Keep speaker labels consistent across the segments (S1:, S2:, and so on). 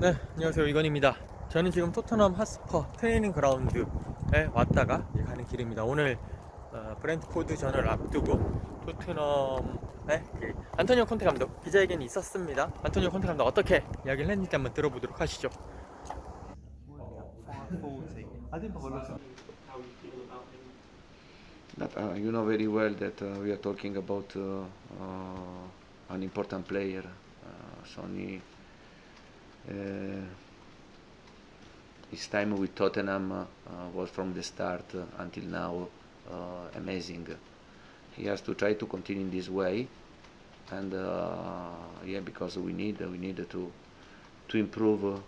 S1: 네, 안녕하세요. 이건입니다. 저는 지금 토트넘 핫스퍼 트레이닝 그라운드에 왔다가 가는 길입니다. 오늘 어, 브랜트포드 전을 앞두고 토트넘의 그 안토니오 콘테 감독 기자회견이 있었습니다. 안토니오 콘테 감독 어떻게 이야기를 했는지 한번 들어보도록 하시죠.
S2: But, uh, you know very well that uh, we are talking about uh, uh, an important player. Uh, Sonny, uh, his time with Tottenham uh, uh, was from the start uh, until now uh, amazing. He has to try to continue in this way, and uh, yeah, because we need we need to to improve, uh,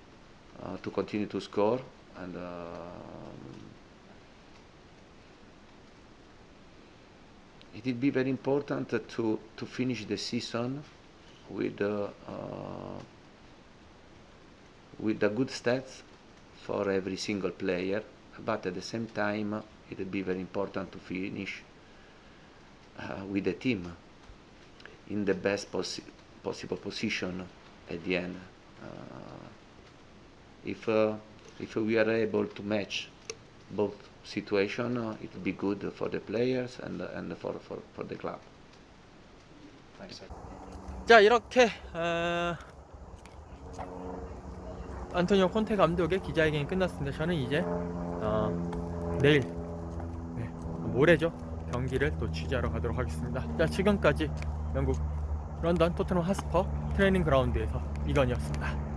S2: uh, to continue to score, and uh, it will be very important to, to finish the season with uh, uh, with the good stats for every single player, but at the same time it will be very important to finish uh, with the team in the best possi- possible position at the end. Uh, if uh, if we are able to match both situation, uh, it will be good for the players and and for for, for the club.
S1: 자, 이렇게 어, 안토니오 콘테 감독의 기자회견이 끝났습니다. 저는 이제 어, 내일 네, 모레죠 경기를 또 취재하러 가도록 하겠습니다. 자, 지금까지 영국 런던 토트넘 하스퍼 트레이닝 그라운드에서 이건이었습니다.